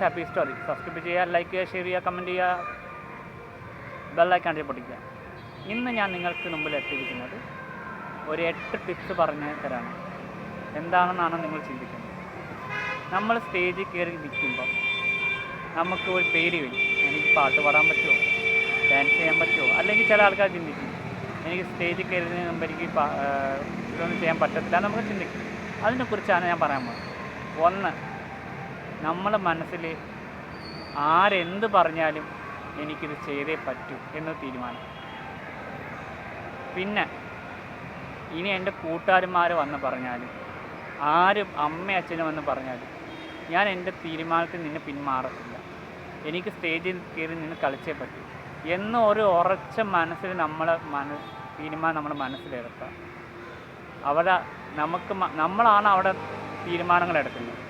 Happy story subscribe ചെയ്യുക like ചെയ്യുക share ചെയ്യുക കമന്റ് ചെയ്യുക. ബെല്ലൈക്കാണ്ടി പൊട്ടിക്കുക. ഇന്ന് ഞാൻ നിങ്ങൾക്ക് മുമ്പിൽ എത്തിയിരിക്കുന്നത് ഒരു എട്ട് ടിപ്സ് പറഞ്ഞു തരാണ്. എന്താണെന്നാണ് നിങ്ങൾ ചിന്തിക്കുന്നത്? നമ്മൾ സ്റ്റേജിൽ കയറി നിൽക്കുമ്പോൾ നമുക്ക് ഒരു പേടി വരും. എനിക്ക് പാട്ട് പാടാൻ പറ്റുമോ? ഡാൻസ് ചെയ്യാൻ പറ്റുമോ? അല്ലെങ്കിൽ ചില ആൾക്കാർ ചിന്തിക്കും എനിക്ക് സ്റ്റേജിൽ കയറുന്നതിന് മുമ്പ് എനിക്ക് ഇതൊന്നും ചെയ്യാൻ പറ്റത്തില്ല നമുക്ക് ചിന്തിക്കും. അതിനെക്കുറിച്ചാണ് ഞാൻ പറയാൻ പോകുന്നത്. ഒന്ന് നമ്മളെ മനസ്സിൽ ആരെന്ത് പറഞ്ഞാലും എനിക്കിത് ചെയ്തേ പറ്റൂ എന്ന് തീരുമാനം. പിന്നെ ഇനി എന്റെ കൂട്ടുകാരന്മാർ വന്ന് പറഞ്ഞാലും ആരും അമ്മ അച്ഛനും വന്ന് പറഞ്ഞാലും ഞാൻ എന്റെ തീരുമാനത്തിൽ നിന്ന് പിന്മാറത്തില്ല. എനിക്ക് സ്റ്റേജിൽ കയറി നിന്ന് കളിച്ചേ പറ്റൂ. എന്ന് ഒരു ഉറച്ച മനസ്സിൽ നമ്മളെ മന തീരുമാനം നമ്മുടെ മനസ്സിലെടുക്കുക അവിടെ നമുക്ക് നമ്മളാണ് അവിടെ തീരുമാനങ്ങൾ എടുക്കുന്നത്.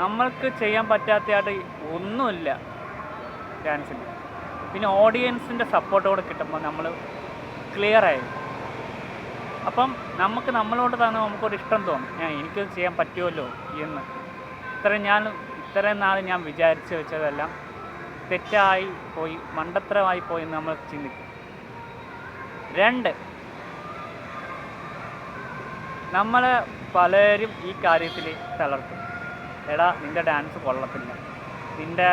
നമ്മൾക്ക് ചെയ്യാൻ പറ്റാത്തതായിട്ട് ഒന്നുമില്ല ഡാൻസിൽ പിന്നെ ഓഡിയൻസിന്റെ സപ്പോർട്ടോടെ കിട്ടുമ്പോൾ നമ്മൾ ക്ലിയർ ആയി. അപ്പം നമുക്ക് നമ്മളോട് തന്നെ നമുക്കൊരു ഇഷ്ടം തോന്നും. ഞാൻ എനിക്കത് ചെയ്യാൻ പറ്റുമല്ലോ എന്ന്. ഇത്രയും ഞാൻ ഇത്രയും നാൾ ഞാൻ വിചാരിച്ച് വെച്ചതെല്ലാം തെറ്റായി പോയി മണ്ടത്തരമായി പോയി എന്ന് നമ്മൾ ചിന്തിക്കും. രണ്ട് നമ്മളെ പലരും ഈ കാര്യത്തിൽ തളർത്തും. എടാ നിന്റെ ഡാൻസ് കൊള്ളത്തില്ല. നിന്റെ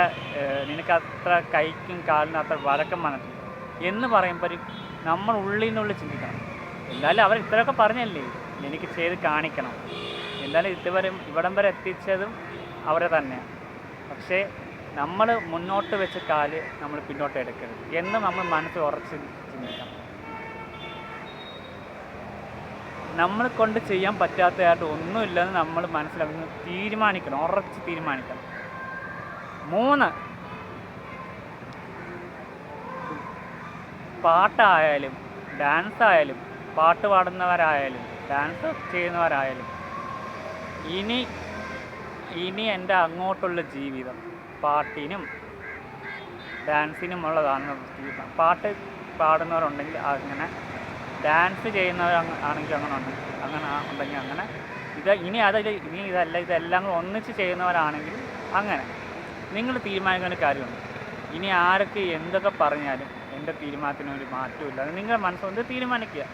നിനക്ക് അത്ര കൈക്കും കാലിനും അത്ര വഴക്കം വന്നിട്ടില്ല. എന്ന് പറയുമ്പോൾ നമ്മൾ ഉള്ളിൽ നിന്നുള്ളിൽ ചിന്തിക്കണം. എന്തായാലും അവർ ഇത്രയൊക്കെ പറഞ്ഞല്ലേ? എനിക്ക് ചെയ്ത് കാണിക്കണം. എന്തായാലും ഇതുവരെ ഇവിടം വരെ എത്തിച്ചതും അവരെ തന്നെയാണ് പക്ഷേ നമ്മൾ മുന്നോട്ട് വെച്ച കാൽ നമ്മൾ പിന്നോട്ട് എടുക്കരുത്. എന്ന് നമ്മൾ മനസ്സിൽ ഉറച്ച് ചിന്തിക്കണം. നമ്മൾ കൊണ്ട് ചെയ്യാൻ പറ്റാത്തതായിട്ട് ഒന്നുമില്ലെന്ന് നമ്മൾ മനസ്സിലാക്കുന്ന. തീരുമാനിക്കണം. ഉറച്ച് തീരുമാനിക്കണം. മൂന്ന്. പാട്ടായാലും ഡാൻസ് ആയാലും പാട്ട് പാടുന്നവരായാലും ഡാൻസ് ചെയ്യുന്നവരായാലും ഇനി ഇനി എന്റെ അങ്ങോട്ടുള്ള ജീവിതം പാട്ടിനും ഡാൻസിനും ഉള്ളതാണ് ജീവിതം പാട്ട് പാടുന്നവരുണ്ടെങ്കിൽ അങ്ങനെ ഡാൻസ് ചെയ്യുന്നവർ ആണെങ്കിൽ അങ്ങനെ ഉണ്ട്. അങ്ങനെ ഉണ്ടെങ്കിൽ അങ്ങനെ. ഇത് ഇനി അതല്ല ഇനി ഇതല്ല ഇതെല്ലാം കൂടെ ഒന്നിച്ച് ചെയ്യുന്നവരാണെങ്കിൽ അങ്ങനെ. നിങ്ങൾ തീരുമാനിക്കേണ്ട കാര്യമുണ്ട്. ഇനി ആരൊക്കെ എന്തൊക്കെ പറഞ്ഞാലും എന്റെ തീരുമാനത്തിന് ഒരു മാറ്റമില്ല അത് നിങ്ങളുടെ മനസ്സുകൊണ്ട് തീരുമാനിക്കുക.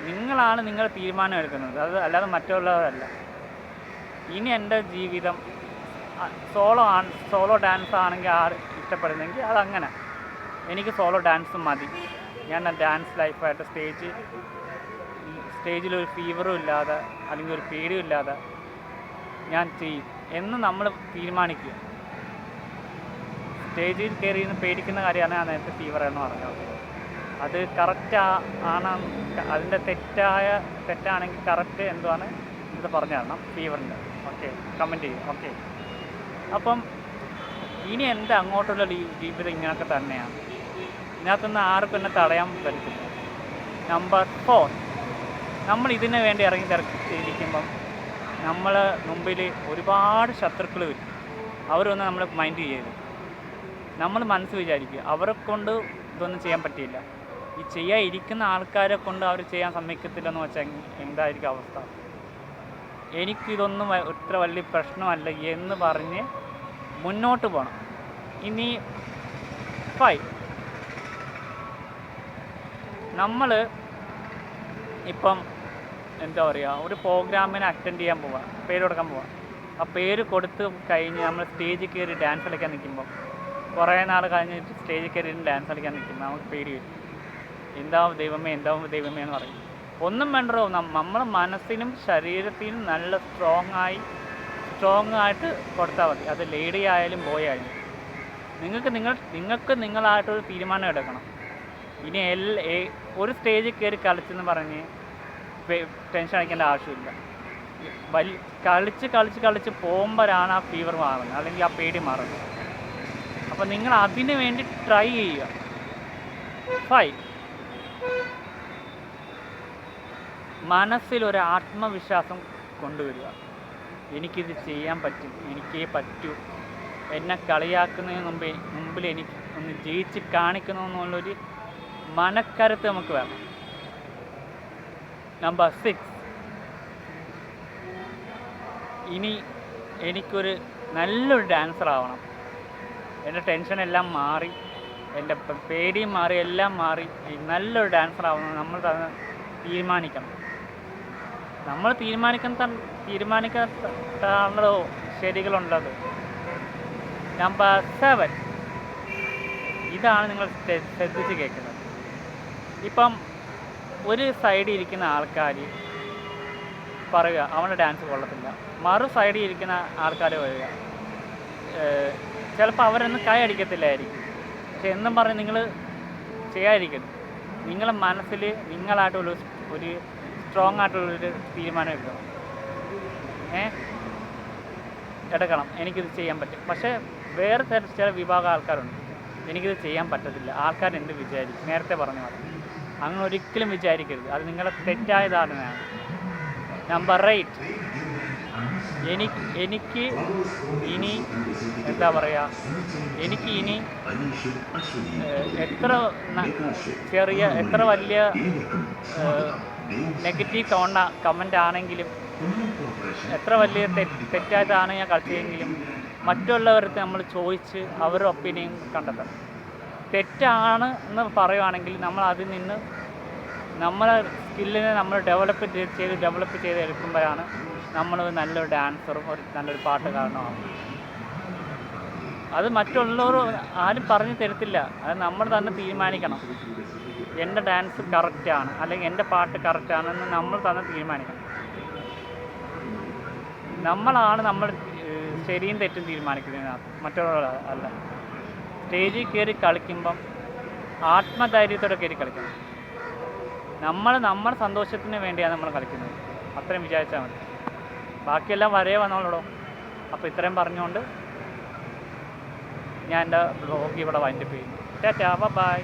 നിങ്ങളാണ് നിങ്ങളുടെ തീരുമാനം എടുക്കുന്നത്. അത് അല്ലാതെ മറ്റുള്ളവരല്ല. ഇനി എന്റെ ജീവിതം സോളോ ആണ് സോളോ ഡാൻസ് ആണെങ്കിൽ ആർ ഇഷ്ടപ്പെടുന്നെങ്കിൽ അതങ്ങനെ. എനിക്ക് സോളോ ഡാൻസ് മതി. ഞാൻ ഡാൻസ് ലൈഫായിട്ട് സ്റ്റേജ് സ്റ്റേജിൽ ഒരു ഫീവറും ഇല്ലാതെ അല്ലെങ്കിൽ ഒരു പേടിയും ഇല്ലാതെ ഞാൻ ചെയ്യും. എന്ന് നമ്മൾ തീരുമാനിക്കുക. സ്റ്റേജിൽ കയറി ഇന്ന് പേടിക്കുന്ന കാര്യമാണ് ഞാൻ നേരത്തെ ഫീവർ എന്ന് പറഞ്ഞത്. അത് കറക്റ്റ് ആണ് അതിന്റെ തെറ്റായ തെറ്റാണെങ്കിൽ കറക്റ്റ് എന്തുവാണ്? ഇത് പറഞ്ഞു തരണം ഫീവറിന്റെ ഓക്കെ കമന്റ് ചെയ്യും. ഓക്കെ അപ്പം ഇനി എന്റെ അങ്ങോട്ടുള്ള ജീവിതം ഇങ്ങനെയൊക്കെ തന്നെയാണ്. ഇതിനകത്തുനിന്ന് ആർക്കും എന്നെ തടയാൻ പറ്റത്തില്ല. നമ്പർ ഫോർ നമ്മൾ ഇതിനു വേണ്ടി ഇറങ്ങി തിരക്കിയിരിക്കുമ്പം നമ്മൾ മുമ്പിൽ ഒരുപാട് ശത്രുക്കൾ വരും. അവരൊന്നും നമ്മൾ മൈൻഡ് ചെയ്യരുത്. നമ്മൾ മനസ്സ് വിചാരിക്കുക അവരെ കൊണ്ട് ഇതൊന്നും ചെയ്യാൻ പറ്റിയില്ല. ഈ ചെയ്യാൻ ഇരിക്കുന്ന ആൾക്കാരെ കൊണ്ട് അവർ ചെയ്യാൻ സമ്മതിക്കത്തില്ലെന്ന് വെച്ചാൽ എന്തായിരിക്കും അവസ്ഥ? എനിക്കിതൊന്നും ഇത്ര വലിയ പ്രശ്നമല്ല എന്ന് പറഞ്ഞ് മുന്നോട്ട് പോകണം ഇനി ഫൈവ് നമ്മൾ ഇപ്പം എന്താ പറയുക ഒരു പ്രോഗ്രാമിന് അറ്റൻഡ് ചെയ്യാൻ പോവാം പേര് കൊടുക്കാൻ പോവാം. ആ പേര് കൊടുത്ത് കഴിഞ്ഞ് നമ്മൾ സ്റ്റേജിൽ കയറി ഡാൻസ് കളിക്കാൻ നിൽക്കുമ്പോൾ കുറേ നാൾ കഴിഞ്ഞിട്ട് സ്റ്റേജിൽ കയറി ഡാൻസ് കളിക്കാൻ നിൽക്കുമ്പോൾ നമുക്ക് പേടി വരും. എന്താവും ദൈവമേ എന്താവും ദൈവമേ എന്ന് പറയും. ഒന്നും വേണ്ടോ നമ്മളെ മനസ്സിനും ശരീരത്തിനും നല്ല സ്ട്രോങ് ആയി സ്ട്രോങ് ആയിട്ട് കൊടുത്താൽ മതി. അത് ലേഡി ആയാലും ബോയ് ആയാലും. നിങ്ങൾക്ക് നിങ്ങൾ നിങ്ങൾക്ക് നിങ്ങളായിട്ടൊരു തീരുമാനം എടുക്കണം. ഇനി എൽ ഒരു സ്റ്റേജിൽ കയറി കളിച്ചെന്ന് പറഞ്ഞ് ടെൻഷൻ അടിക്കേണ്ട ആവശ്യമില്ല. വലി കളിച്ച് കളിച്ച് കളിച്ച് പോകുമ്പോഴാണ് ആ ഫീവർ മാറുന്നത്. അല്ലെങ്കിൽ ആ പേടി മാറുന്നത്. അപ്പോൾ നിങ്ങൾ അതിന് വേണ്ടി ട്രൈ ചെയ്യുക. ഫൈ മനസ്സിൽ ഒരു ആത്മവിശ്വാസം കൊണ്ടുവരിക. എനിക്കിത് ചെയ്യാൻ പറ്റും. എനിക്കേ പറ്റൂ. എന്നെ കളിയാക്കുന്നതിന് മുമ്പേ മുമ്പിൽ എനിക്ക് ഒന്ന് ജയിച്ച് കാണിക്കണമെന്നുള്ളൊരു മനക്കരുത്ത് നമുക്ക് വേണം. നമ്പർ സിക്സ് ഇനി എനിക്കൊരു നല്ലൊരു ഡാൻസർ ആവണം. എന്റെ ടെൻഷനെല്ലാം മാറി എന്റെ പേടിയും മാറി എല്ലാം മാറി നല്ലൊരു ഡാൻസർ ആവണം നമ്മൾ തന്നെ തീരുമാനിക്കണം. നമ്മൾ തീരുമാനിക്കുന്ന തീരുമാനിക്കാണല്ലോ ശരികളുള്ളത് നമ്പർ സെവൻ ഇതാണ് നിങ്ങൾ ശ്ര- ശ്രദ്ധിച്ച് കേൾക്കുന്നത്. ഇപ്പം ഒരു സൈഡിൽ ഇരിക്കുന്ന ആൾക്കാർ പറയുക അവന്റെ ഡാൻസ് കൊള്ളത്തില്ല. മറു സൈഡിൽ ഇരിക്കുന്ന ആൾക്കാർ പറയുക ചിലപ്പോൾ അവരൊന്നും കൈ അടിക്കത്തില്ലായിരിക്കും. പക്ഷെ എന്നും പറഞ്ഞ് നിങ്ങൾ ചെയ്യാതിരിക്കരുത്. നിങ്ങളെ മനസ്സിൽ നിങ്ങളായിട്ടുള്ള ഒരു സ്ട്രോങ് ആയിട്ടുള്ളൊരു തീരുമാനം എടുക്കണം. ഏ? എടുക്കണം. എനിക്കിത് ചെയ്യാൻ പറ്റും. പക്ഷേ വേറെ ചില വിഭാഗം ആൾക്കാരുണ്ട്. എനിക്കിത് ചെയ്യാൻ പറ്റത്തില്ല. ആൾക്കാർ എന്ത് വിചാരിക്കും? നേരത്തെ പറഞ്ഞു പോലെ. അങ്ങനെ ഒരിക്കലും വിചാരിക്കരുത്. അത് നിങ്ങളെ തെറ്റായ ധാരണയാണ്. നമ്പർ എയ്റ്റ് എനിക്ക് എനിക്ക് ഇനി എന്താ പറയുക എനിക്ക് ഇനി എത്ര ചെറിയ എത്ര വലിയ നെഗറ്റീവ് തോന്ന കമന്റ് ആണെങ്കിലും എത്ര വലിയ തെറ്റായിട്ടാണ് ഞാൻ കളിച്ചതെങ്കിലും മറ്റുള്ളവർക്ക് നമ്മൾ ചോദിച്ച് അവരുടെ ഒപ്പീനിയൻ കണ്ടെത്തണം. തെറ്റാണ് എന്ന് പറയുവാണെങ്കിൽ നമ്മൾ അതിൽ നിന്ന് നമ്മളെ സ്കില്ലിനെ നമ്മൾ ഡെവലപ്പ് ചെയ്ത് ഡെവലപ്പ് ചെയ്ത് എടുക്കുമ്പോഴാണ് നമ്മൾ നല്ലൊരു ഡാൻസറും ഒരു നല്ലൊരു പാട്ടുകാരനുമാകും അത് മറ്റുള്ളവർ ആരും പറഞ്ഞു തരത്തില്ല. അത് നമ്മൾ തന്നെ തീരുമാനിക്കണം. എന്റെ ഡാൻസ് കറക്റ്റാണ് അല്ലെങ്കിൽ എന്റെ പാട്ട് കറക്റ്റാണെന്ന് നമ്മൾ തന്നെ തീരുമാനിക്കണം. നമ്മളാണ് നമ്മൾ ശരിയും തെറ്റും തീരുമാനിക്കുന്നതിനകത്ത്. മറ്റുള്ളവർ അല്ല. സ്റ്റേജിൽ കയറി കളിക്കുമ്പം ആത്മധൈര്യത്തോടെ കയറി കളിക്കണം. നമ്മൾ നമ്മുടെ സന്തോഷത്തിന് വേണ്ടിയാണ് നമ്മൾ കളിക്കുന്നത്. അത്രയും വിചാരിച്ചാൽ മതി. ബാക്കിയെല്ലാം വരേ വന്നോളൂ അപ്പോൾ ഇത്രയും പറഞ്ഞുകൊണ്ട് ഞാൻ എന്റെ ബ്ലോഗ് ഇവിടെ വൈൻഡപ്പ് ചെയ്യുന്നു. Tata bye